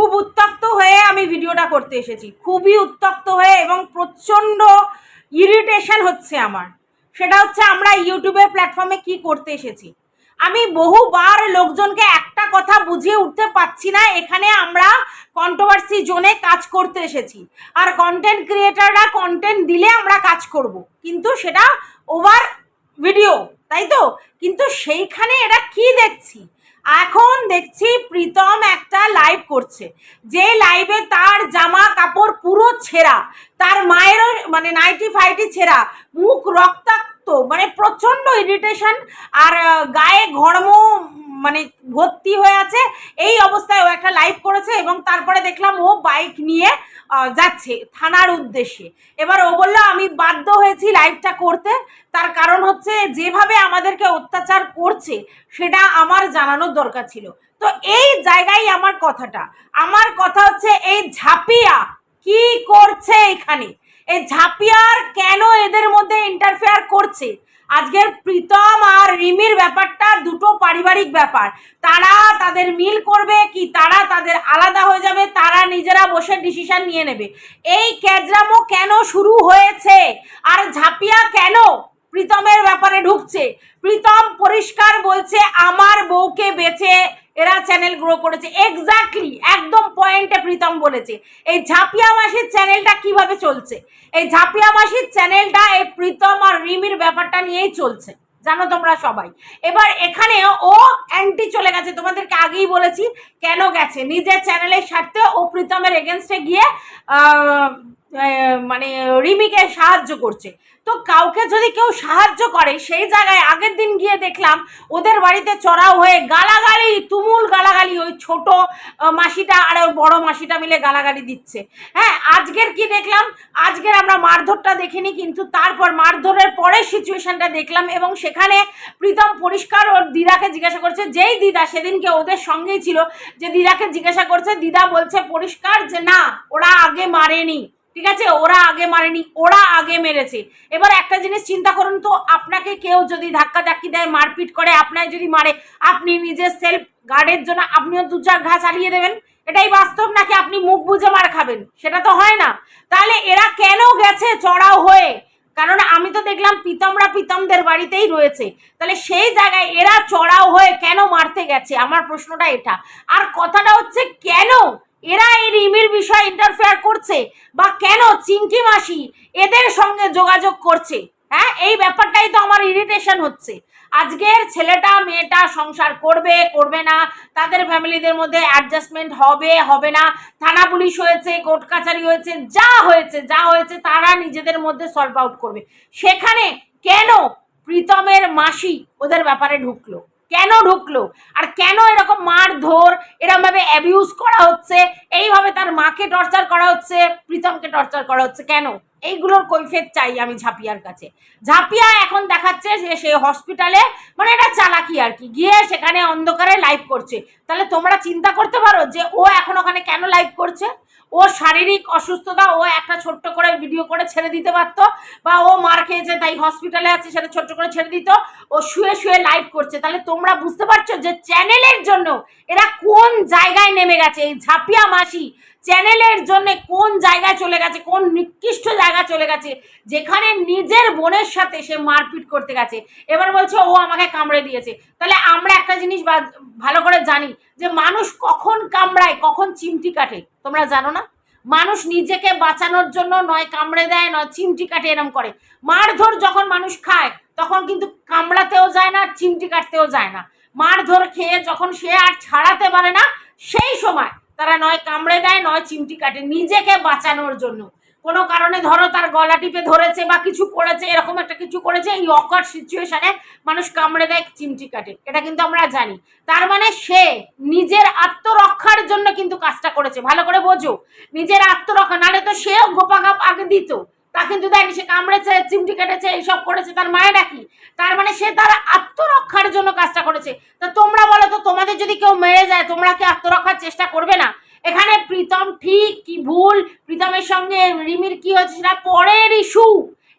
খুব উত্তক্ত হয়ে আমি ভিডিওটা করতে এসেছি। খুবই উত্তক্ত হয়ে এবং প্রচণ্ড ইরিটেশন হচ্ছে আমার। সেটা হচ্ছে আমরা ইউটিউবের প্ল্যাটফর্মে কি করতে এসেছি। আমি বহুবার লোকজনকে একটা কথা বুঝিয়ে উঠতে পারছি না, এখানে আমরা কন্ট্রোভার্সি জোনে কাজ করতে এসেছি। আর কন্টেন্ট ক্রিয়েটাররা কন্টেন্ট দিলে আমরা কাজ করব। কিন্তু সেটা ওভার ভিডিও তাই তো? কিন্তু সেইখানে এরা কি দেখছি? এখন দেখছি প্রীতম একটা লাইভ করছে। যে লাইভে তার জামা কাপড় পুরো ছেঁড়া, তার মায়েরও মানে নাইটি ফাইটি ছেঁড়া, মুখ রক্তাক্ত মানে প্রচণ্ড ইরিটেশন আর গায়ে ঘর্ম মানে ভর্তি হয়ে আছে। এই অবস্থায় ও একটা লাইভ করেছে এবং তারপরে দেখলাম ও বাইক নিয়ে যাচ্ছে থানার উদ্দেশ্যে। এবার ও বলল, আমি বাধ্য হয়েছি লাইভটা করতে। তার কারণ হচ্ছে যেভাবে আমাদেরকে অত্যাচার করছে, সেটা আমার জানানোর দরকার ছিল। তো এই জায়গায় আমার কথাটা। আমার কথা হচ্ছে, এই ঝাঁপিয়া কি করছে এখানে? এই ঝাঁপিয়ার কেন এদের মধ্যে ইন্টারফেয়ার করছে? আজকের প্রীতম আর রিমির ব্যাপারটা দুটো পারিবারিক ব্যাপার। তারা তাদের মিল করবে কি? তারা তাদের আলাদা হয়ে যাবে, তারা নিজেরা বসে ডিসিশন নিয়ে নেবে। এই ক্যাজরামো কেন শুরু হয়েছে? আর ঝাপিয়া কেন প্রীতমের ব্যাপারে ঢুকছে? প্রীতম পরিষ্কার বলছে, আমার বউকে বেচে এরা চ্যানেল গ্রো করেছে। এক্স্যাক্টলি একদম পয়েন্টে প্রীতম বলেছে। এই ঝাঁপিয়া মাসির চ্যানেলটা কীভাবে চলছে? এই ঝাঁপিয়া মাসির চ্যানেলটা এই প্রীতম আর রিমির ব্যাপারটা নিয়েই চলছে। জানো তোমরা সবাই। এবার এখানে ও অ্যান্টি চলে গেছে। তোমাদেরকে আগেই বলেছি, কেন গেছে? নিজের চ্যানেলের স্বার্থে ও প্রীতমের এগেনস্টে গিয়ে মানে রিমিকে সাহায্য করছে। তো কাউকে যদি কেউ সাহায্য করে, সেই জায়গায় আগের দিন গিয়ে দেখলাম ওদের বাড়িতে চড়াও হয়ে গালাগালি, তুমুল গালাগালি ওই ছোট মাসিটা আর ওর বড় মাসিটা মিলে গালাগালি দিচ্ছে। হ্যাঁ আজকের কি দেখলাম? আজকের আমরা মারধরটা দেখিনি, কিন্তু তারপর মারধরের পরের সিচুয়েশনটা দেখলাম এবং সেখানে প্রীতম পরিষ্কার ওর দিদাকে জিজ্ঞাসা করছে, যেই দিদা? সেদিনকে ওদের সঙ্গেই ছিল যে দিদাকে জিজ্ঞাসা করছে, দিদা বলছে পরিষ্কার যে না, ওরা আগে মারেনি। ঠিক আছে? ওরা আগে মারেনি, ওরা আগে মেরেছে। এবার একটা জিনিস চিন্তা করুন তো, আপনাকে কেউ যদি ধাক্কা ধাক্কি দেয়, মারপিট করে আপনার যদি মারে, আপনি নিজের সেলফ গার্ডের জন্য আপনিও দু চার ঘা চালিয়ে দেবেন? এটাই বাস্তব নাকি আপনি মুখ বুঝে মার খাবেন? সেটা তো হয় না। তাহলে এরা কেন গেছে চড়াও হয়ে? কারণ আমি তো দেখলাম পিতমরা পিতমদের বাড়িতেই রয়েছে। তাহলে সেই জায়গায় এরা চড়াও হয়ে কেন মারতে গেছে? আমার প্রশ্নটা এটা। আর কথাটা হচ্ছে কেন এরা এই রিমির বিষয়ে ইন্টারফেয়ার করছে বা কেন চিংটি মাসি এদের সঙ্গে যোগাযোগ করছে? হ্যাঁ এই ব্যাপারটাই তো আমার ইরিটেশন হচ্ছে। আজকের ছেলেটা, মেয়েটা সংসার করবে করবে না, তাদের ফ্যামিলিদের মধ্যে অ্যাডজাস্টমেন্ট হবে হবে না, থানা পুলিশ হয়েছে, কোর্ট কাছারি হয়েছে, যা হয়েছে যা হয়েছে, তারা নিজেদের মধ্যে সলভ আউট করবে। সেখানে কেন প্রীতমের মাসি ওদের ব্যাপারে ঢুকলো? কেন ঢুকলো? আর কেন এরকম মারধর এরকম ভাবে অ্যাবিউজ করা হচ্ছে? এইভাবে তার মাকে টর্চার করা হচ্ছে, প্রীতমকে টর্চার করা হচ্ছে কেন? এইগুলোর কৈফিয়ত চাই আমি ঝাঁপিয়ার কাছে। ঝাঁপিয়া এখন দেখাচ্ছে যে সে হসপিটালে মানে এটা চালাকি আর কি। গিয়ে সেখানে অন্ধকারে লাইভ করছে। তাহলে তোমরা চিন্তা করতে পারো যে ও এখন ওখানে কেন লাইভ করছে? ও শারীরিক অসুস্থতা, ও একটা ছোট্ট করে ভিডিও করে ছেড়ে দিতে পারতো, বা ও মার খেয়েছে, তাই হসপিটালে আছে, সেটা ছোট্ট করে ছেড়ে দিত, ও শুয়ে শুয়ে লাইভ করছে। তাহলে তোমরা বুঝতে পারছ যে চ্যানেলের জন্য এরা কোন জায়গায় নেমে গেছে? এই ঝাঁপিয়া মাসি চ্যানেলের জন্য কোন জায়গায় চলে গেছে, কোন নিকৃষ্ট জায়গায় চলে গেছে, যেখানে নিজের বোনের সাথে সে মারপিট করতে গেছে। এবার বলছে, ও আমাকে কামড়ে দিয়েছে। তাহলে আমরা একটা জিনিস ভালো করে জানি যে মানুষ কখন কামড়ায়, কখন চিমটি কাটে, তোমরা জানো না? মানুষ নিজেকে বাঁচানোর জন্য নয় কামড়ে দেয়, নয় চিমটি কাটে, এরম করে। মারধর যখন মানুষ খায়, তখন কিন্তু কামড়াতেও যায় না, চিমটি কাটতেও যায় না। মারধর খেয়ে যখন সে আর ছাড়াতে পারে না, সেই সময় তারা নয় কামড়ে দেয়, নয় চিমটি কাটে নিজেকে বাঁচানোর জন্য। কোনো কারণে ধরো তার গলা টিপে ধরেছে বা কিছু করেছে, এরকম একটা কিছু করেছে, এই অকট সিচুয়েশানে মানুষ কামড়ে দেয়, চিমটি কাটে। এটা কিন্তু আমরা জানি। তার মানে সে নিজের আত্মরক্ষার জন্য কিন্তু কাজটা করেছে। ভালো করে বোঝো। নিজের আত্মরক্ষা, নাহলে তো সেও গোপাগাপ আগে দিত। তা কিন্তু দেয়নি সে কামড়েছে, চিমটি কেটেছে, এইসব করেছে, তার মায়ের কি? তার মানে সে তার আত্মরক্ষার জন্য কাজটা করেছে। তা তোমরা বলো তো, তোমাদের যদি কেউ মেরে যায়, তোমরা কি আত্মরক্ষার চেষ্টা করবে না? এখানে প্রীতম ঠিক কি ভুল? প্রীতমের সঙ্গে রিমির কি হচ্ছে সেটা পরের ইস্যু।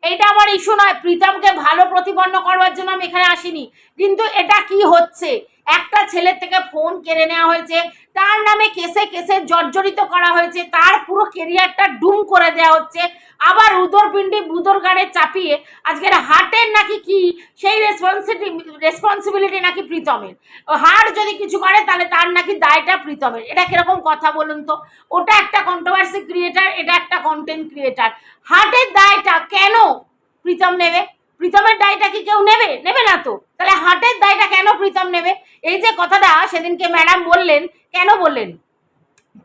এটা আমার ইস্যু নয়। প্রীতমকে ভালো প্রতিপন্ন করবার জন্য আমি এখানে আসিনি। কিন্তু এটা কি হচ্ছে? একটা ছেলের থেকে ফোন কেড়ে নেওয়া হয়েছে। তার নামে কেসে কেসে জর্জরিত করা হয়েছে। তার পুরো কেরিয়ারটা ডুম করে দেওয়া হচ্ছে। আবার উদরপিণ্ডি বুদর গাড়ে চাপিয়ে আজকের হার্টের নাকি কি? সেই রেসপন্সিবিলিটি রেসপন্সিবিলিটি নাকি প্রীতমের। হার্ট যদি কিছু করে, তাহলে তার নাকি দায়টা প্রীতমের। এটা কীরকম কথা বলুন তো? ওটা একটা কন্ট্রোভার্সি ক্রিয়েটার এটা একটা কন্টেন্ট ক্রিয়েটার হার্টের দায়টা কেন প্রীতম নেবে? প্রীতমের দায়টা কি কেউ নেবে? নেবে না তো। তাহলে হাটের দায়টা কেন প্রীতম নেবে? এই যে কথাটা সেদিনকে ম্যাডাম বললেন, কেন বললেন?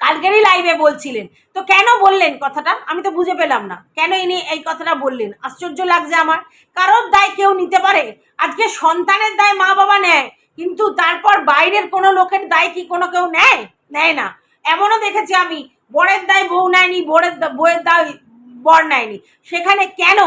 কালকেরই লাইভে বলছিলেন। তো কেন বললেন কথাটা? আমি তো বুঝে পেলাম না। কেন ইনি এই কথাটা বললেন? আশ্চর্য লাগছে আমার। কারোর দায় কেউ নিতে পারে? আজকে সন্তানের দায় মা বাবা নেয়, কিন্তু তারপর বাইরের কোনো লোকের দায় কি কোনো কেউ নেয়? নেয় না। এমনও দেখেছি আমি, বরের দায় বউ নেয়নি, বরের বউয়ের দায় বর নেয়নি। সেখানে কেন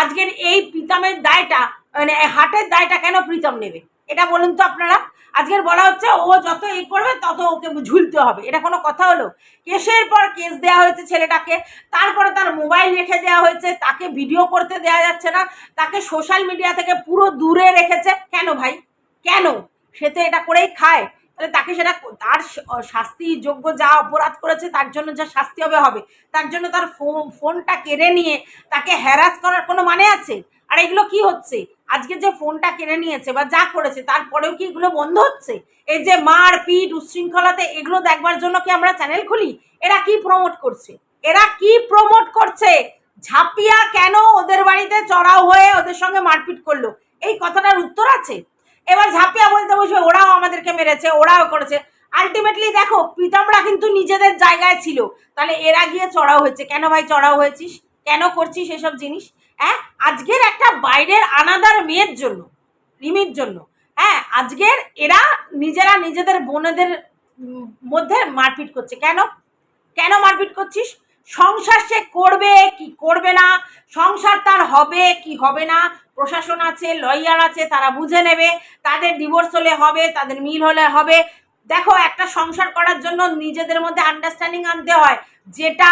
আজকের এই প্রীতমের দায়টা মানে হাটের দায়টা কেন প্রীতম নেবে? এটা বলুন তো আপনারা। আজকের বলা হচ্ছে, ও যত এই করবে, তত ওকে ঝুলতে হবে। এটা কোনো কথা হলো? কেসের পর কেস দেওয়া হয়েছে ছেলেটাকে, তারপরে তার মোবাইল রেখে দেওয়া হয়েছে, তাকে ভিডিও করতে দেওয়া যাচ্ছে না, তাকে সোশ্যাল মিডিয়া থেকে পুরো দূরে রেখেছে। কেন ভাই? কেন? সে তো এটা করেই খায়। তাহলে তাকে সেটা তার শাস্তি যোগ্য যা অপরাধ করেছে, তার জন্য যা শাস্তি হবে হবে। তার জন্য তার ফোনটা কেড়ে নিয়ে তাকে হ্যারাস করার কোনো মানে আছে? আর এগুলো কি হচ্ছে? আজকে যে ফোনটা কেড়ে নিয়েছে বা যা করেছে, তারপরেও কি এগুলো বন্ধ হচ্ছে? এই যে মার পিট উচ্ছৃঙ্খলাতে এগুলো দেখবার জন্য কি আমরা চ্যানেল খুলি? এরা কি প্রমোট করছে? এরা কি প্রমোট করছে? ঝাঁপিয়া কেন ওদের বাড়িতে চড়াও হয়ে ওদের সঙ্গে মারপিট করল? এই কথাটার উত্তর আছে? এবার ঝাঁপিয়া বলতে বসবে, ওরাও আমাদেরকে মেরেছে, ওরাও করেছে। আলটিমেটলি দেখো প্রীতমরা কিন্তু নিজেদের জায়গায় ছিল। তাহলে এরা গিয়ে চড়াও হয়েছে। কেন ভাই চড়াও হয়েছিস? কেন করছিস এসব জিনিস? হ্যাঁ আজকের একটা বাইরের আনাদার মেয়ের জন্য, রিমির জন্য। হ্যাঁ আজকের এরা নিজেরা নিজেদের বোনেদের মধ্যে মারপিট করছে। কেন? কেন মারপিট করছিস? সংসার সে করবে কি করবে না? সংসার তার হবে কি হবে না? প্রশাসন আছে লয়ার আছে, তারা বুঝে নেবে, তাদের ডিভোর্স হলে হবে, তাদের মিল হলে হবে। দেখো, একটা সংসার করার জন্য নিজেদের মধ্যে আন্ডারস্ট্যান্ডিং আনতে হয়। যেটা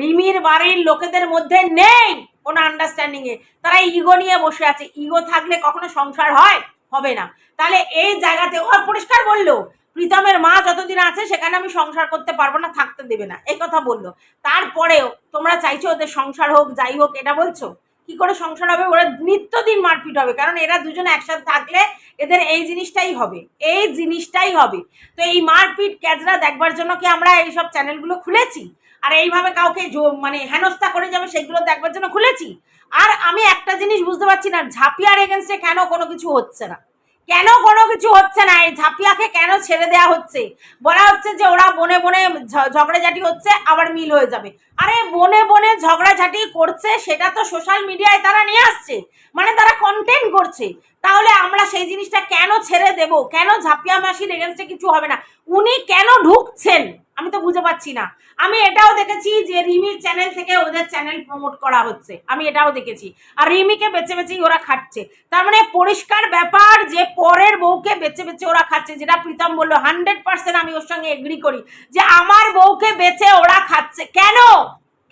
রিমির বাড়ির লোকেদের মধ্যে নেই কোনো আন্ডারস্ট্যান্ডিং এ। তারা ইগো নিয়ে বসে আছে। ইগো থাকলে কখনো সংসার হয়? হবে না। তাহলে এই জায়গাতে, ও পরিষ্কার বলল, প্রীতমের মা যতদিন আছে, সেখানে আমি সংসার করতে পারব না, থাকতে দেবে না। এই কথা বলল। তারপরেও তোমরা চাইছো ওদের সংসার হোক, যাই হোক, এটা বলছো? কি করে সংসার হবে? ওরা নিত্য দিন মারপিট হবে। কারণ এরা দুজন একসাথে থাকলে এদের এই জিনিসটাই হবে। এই জিনিসটাই হবে। তো এই মারপিট ক্যাজরা দেখবার জন্য কি আমরা এই সব চ্যানেলগুলো খুলেছি? আর এইভাবে কাউকে মানে হেনস্থা করে যাবে, সেগুলো দেখবার জন্য খুলেছি? আর আমি একটা জিনিস বুঝতে পারছি না ঝাঁপিয়ার এগেনস্টে কেন কোনো কিছু হচ্ছে না? কেন কোনো কিছু হচ্ছে না? এই ঝাঁপিয়াকে কেন ছেড়ে দেয়া হচ্ছে? বলা হচ্ছে যে ওরা বনে বনে ঝগড়াঝাটি হচ্ছে, আবার মিল হয়ে যাবে। আরে বনে বনে ঝগড়াঝাটি করছে, সেটা তো সোশ্যাল মিডিয়ায় তারা নিয়ে আসছে। মানে তারা কন্টেন্ট করছে। তাহলে আমরা সেই জিনিসটা কেন ছেড়ে দেব? কেন ঝাঁপিয়া মাসির এগেনস্টে কিছু হবে না? উনি কেন ঢুকছেন? আমি তো বুঝে পাচ্ছি না। আমি এটাও দেখেছি যে রিমির চ্যানেল থেকে ওদের চ্যানেল প্রমোট করা হচ্ছে। আমি এটাও দেখেছি। আর রিমিকে বেছে বেছেই ওরা খাচ্ছে। তার মানে পরিষ্কার ব্যাপার যে পরের বউকে বেছে বেছে ওরা খাচ্ছে, যেটা প্রীতম বলল হান্ড্রেড পার্সেন্ট আমি ওর সঙ্গে এগ্রি করি যে আমার বউকে বেছে ওরা খাচ্ছে। কেন?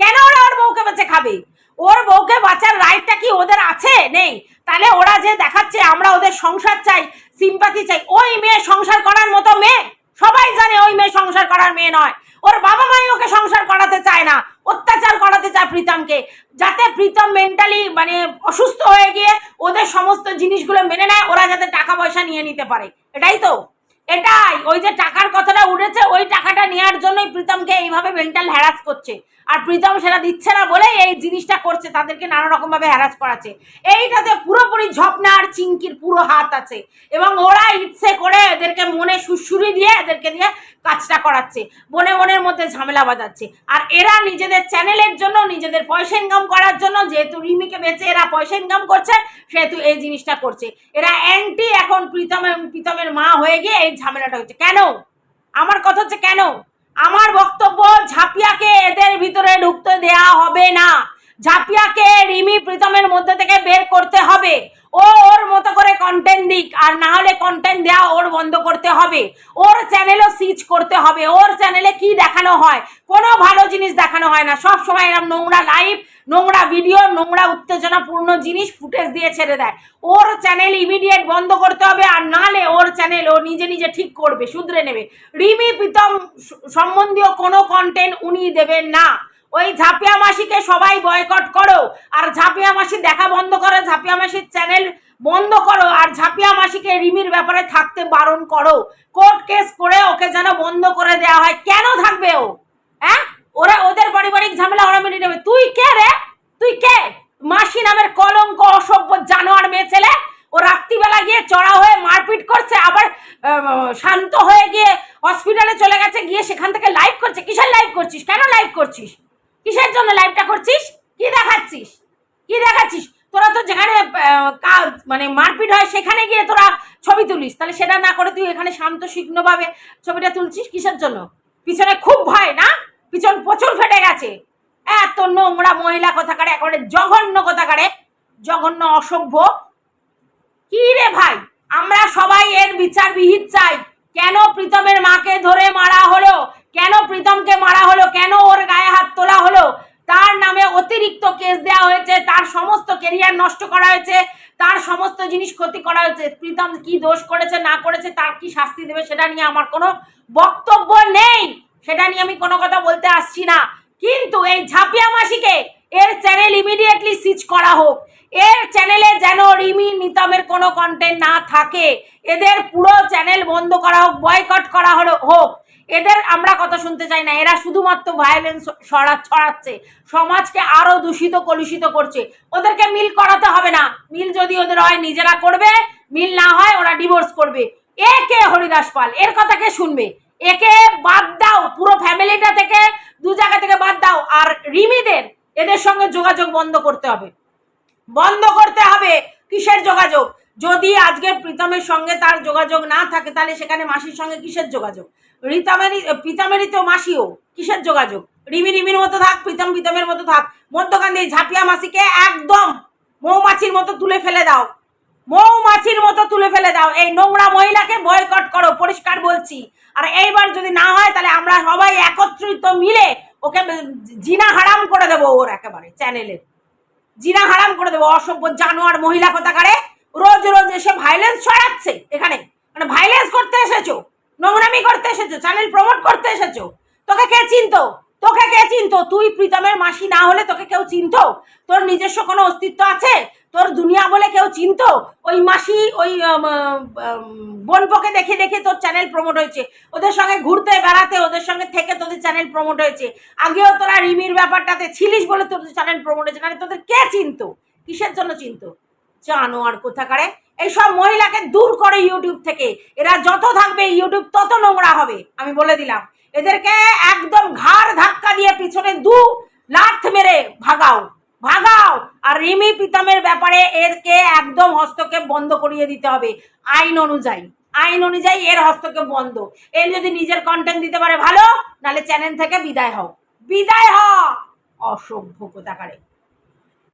কেন ওরা ওর বউকে বেছে খাবে? ওর বউকে বাঁচার রাইটটা কি ওদের আছে? নেই। তাহলে ওরা যে দেখাচ্ছে, আমরা ওদের সংসার চাই সিম্পাথি চাই, ওই মেয়ে সংসার করার মতো মেয়ে। সবাই জানে ওই মেয়ে সংসার করার মেয়ে নয়। ওর বাবা মাই ওকে সংসার করাতে চায় না, অত্যাচার করাতে চায় প্রীতমকে। যাতে প্রীতম মেন্টালি মানে অসুস্থ হয়ে গিয়ে ওদের সমস্ত জিনিসগুলো মেনে নেয়, ওরা যাতে টাকা পয়সা নিয়ে নিতে পারে। এটাই তো। এটাই। ওই যে টাকার কথাটা উঠেছে, ওই টাকাটা নেওয়ার জন্যই প্রীতমকে এইভাবে মেন্টাল হ্যারাস করছে। আর প্রীতম সেটা দিচ্ছে না বলে এই জিনিসটা করছে, তাদেরকে নানা রকম ভাবে হ্যারাস করাচ্ছে। এইটাতে পুরোপুরি ঝপনা আর চিঙ্কির পুরো হাত আছে এবং ওরা ইচ্ছে করে এদেরকে মনে সুসুরি দিয়ে এদেরকে দিয়ে কাজটা করাচ্ছে বনে বনের মধ্যে ঝামেলা বাজাচ্ছে আর এরা নিজেদের চ্যানেলের জন্য, নিজেদের পয়সা ইনকাম করার জন্য, যেহেতু রিমিকে বেচে এরা পয়সা ইনকাম করছে, সেহেতু এই জিনিসটা করছে। এরা অ্যান্টি এখন প্রীতমের প্রীতমের মা হয়ে গিয়ে এই ঝামেলাটা হচ্ছে। কেন? আমার কথা হচ্ছে কেন? আমার বক্তব্য ঝাঁপিয়াকে এদের ভিতরে ঢুকতে দেয়া হবে না। ঝাঁপিয়াকে রিমি প্রীতমের মধ্যে থেকে বের করতে হবে। ও ওর মতো করে কন্টেন্ট দিক, আর না হলে কন্টেন্ট দেওয়া ওর বন্ধ করতে হবে। ওর চ্যানেলও সিচ করতে হবে, ওর চ্যানেলে কি দেখানো হয়? কোনো ভালো জিনিস দেখানো হয় না। সব সময় এরকম নোংরা লাইভ নোংরা ভিডিও নোংরা উত্তেজনাপূর্ণ জিনিস ফুটেজ দিয়ে ছেড়ে দেয়। ওর চ্যানেল ইমিডিয়েট বন্ধ করতে হবে, আর নালে ওর চ্যানেল ও নিজে নিজে ঠিক করবে, শুধরে নেবে। রিমি প্রীতম সম্বন্ধীয় কোনো কন্টেন্ট উনি দেবেন না। ওই ঝাপিয়া মাসিকে সবাই বয়কট করো। আর ঝাপিয়া মাসি দেখা বন্ধ করো, ঝাপিয়া মাসির চ্যানেল বন্ধ করো। আর ঝাপিয়া মাসিকে রিমির ব্যাপারে থাকতে বারণ করো। কোর্ট কেস করে ওকে যেন বন্ধ করে দেওয়া হয়। কেন থাকবে ও? হ্যাঁ? ওরা, ওদের পারিবারিক ঝামেলা ওরা মেনে নেবে। তুই কে রে? তুই কে? মাসি নামের কলঙ্ক, অসভ্য জানোয়ার মেয়ে ছেলে। ও রাত্রিবেলা গিয়ে চড়া হয়ে মারপিট করছে, আবার শান্ত হয়ে গিয়ে হসপিটালে চলে গেছে, গিয়ে সেখান থেকে লাইভ করছে। কিসের লাইভ করছিস? কেন লাইভ করছিস? কিসের জন্য লাইভটা করছিস? কি দেখাচ্ছিস? কি দেখাচ্ছিস? তোরা তো যেখানে কাজ মানে মারপিট হয় সেখানে গিয়ে তোরা ছবি তুলিস। তাহলে সেটা না করে তুই এখানে শান্ত, শিগ্নভাবে ছবিটা তুলছিস কিসের জন্য? পিছনে খুব ভয়, না? পিছন প্রচুর ফেটে গেছে। এত নোংরা মহিলা কথাকারে, একেবারে জঘন্য কথাকারে, জঘন্য অসভ্য। কি রে ভাই? আমরা সবাই এর বিচার বিহিত চাই। কেন প্রীতমের মাকে ধরে মারা হলো? কেন প্রীতমকে মারা হলো? কেন ওর গায়ে হাত তোলা হলো? তার নামে অতিরিক্ত কেস দেওয়া হয়েছে, তার সমস্ত কেরিয়ার নষ্ট করা হয়েছে, তার সমস্ত জিনিস ক্ষতি করা হয়েছে। প্রীতম কি দোষ করেছে, না করেছে, তার কি শাস্তি দেবে সেটা নিয়ে আমার কোনো বক্তব্য নেই। সেটা নিয়ে আমি কোনো কথা বলতে আসছি না। কিন্তু এই ঝাপিয়া মাসিকে এর চ্যানেল ইমিডিয়েটলি সুইচ করা হোক। এর চ্যানেলে যেন রিমি, নিতমের কোনো কন্টেন্ট না থাকে। এদের পুরো চ্যানেল বন্ধ করা হোক বয়কট করা হোক। এদের আমরা কথা শুনতে চাই না। এরা শুধুমাত্র ভায়োলেন্স ছড়া ছড়াচ্ছে। সমাজকে আরও দূষিত, কলুষিত করছে। ওদেরকে মিল করাতে হবে না। মিল যদি ওদের হয়, নিজেরা করবে। মিল না হয়, ওরা ডিভোর্স করবে। এ কে হরিদাস পাল? এর কথা কে শুনবে? একে বাদ দাও। পুরো ফ্যামিলিটা থেকে দু জায়গা থেকে বাদ দাও। আর রিমিদের এদের সঙ্গে যোগাযোগ বন্ধ করতে হবে। বন্ধ করতে হবে। কিসের যোগাযোগ? যদি আজকে প্রীতমের সঙ্গে তার যোগাযোগ না থাকে, তাহলে সেখানে মাসির সঙ্গে কিসের যোগাযোগ? রিতমেরই প্রীতমেরই তো মাসিও, কিসের যোগাযোগ? রিমি রিমির মতো থাক, প্রীতম প্রীতমের মতো থাক, মধ্যখান দিয়ে ঝাঁপিয়া মাসিকে একদম মৌমাছির মতো তুলে ফেলে দাও। মৌমাছির মতো তুলে ফেলে দাও। এই নোংরা মহিলাকে বয়কট করো, পরিষ্কার বলছি। আর এইবার যদি না হয়, তাহলে আমরা সবাই একত্রিত মিলে ওকে জিনা হারাম করে দেবো ওর একেবারে চ্যানেলের জিনা হারাম করে দেবো, অসভ্য জানোয়ার মহিলা কথাকারে? রোজ রোজ এসে ভাইলেন্স ছড়াচ্ছে এখানে। মানে ভাইলেন্স করতে এসেছ। নোংরামি করতে এসেছ চ্যানেল প্রমোট করতে এসেছ। তোকে কে চিনতো? তোকে কে চিনতো? তুই প্রীতমের মাসি না হলে তোকে কেউ চিনতো? তোর নিজস্ব কোনো অস্তিত্ব আছে? তোর দুনিয়া বলে কেউ চিনতো? ওই মাসি, ওই বোনপোকে দেখে দেখে তোর চ্যানেল প্রমোট হয়েছে। ওদের সঙ্গে ঘুরতে, বেড়াতে, ওদের সঙ্গে থেকে তোদের চ্যানেল প্রমোট হয়েছে। আগেও তোরা রিমির ব্যাপারটাতে ছিলিস বলে তোদের চ্যানেল প্রমোট হয়েছে। মানে তোদের কে চিনতো? কিসের জন্য চিনতো? জানো আর কোথাকারে? এইসব মহিলাকে দূর করে ইউটিউব থেকে। এরা যত থাকবে ইউটিউব তত নোংরা হবে। আমি বলে দিলাম। এদেরকে একদম ঘাড় ধাক্কা দিয়ে পিছনে দু লাথ মেরে ভাগাও ভাগাও। আর রিমি প্রীতমের ব্যাপারে এরকে একদম হস্তক্ষেপ বন্ধ করিয়ে দিতে হবে। আইন অনুযায়ী। আইন অনুযায়ী এর হস্তক্ষেপ বন্ধ। এর যদি নিজের কন্টেন্ট দিতে পারে ভালো, নাহলে চ্যানেল থেকে বিদায় হও। বিদায় হ অসভ্য কোথাকারে।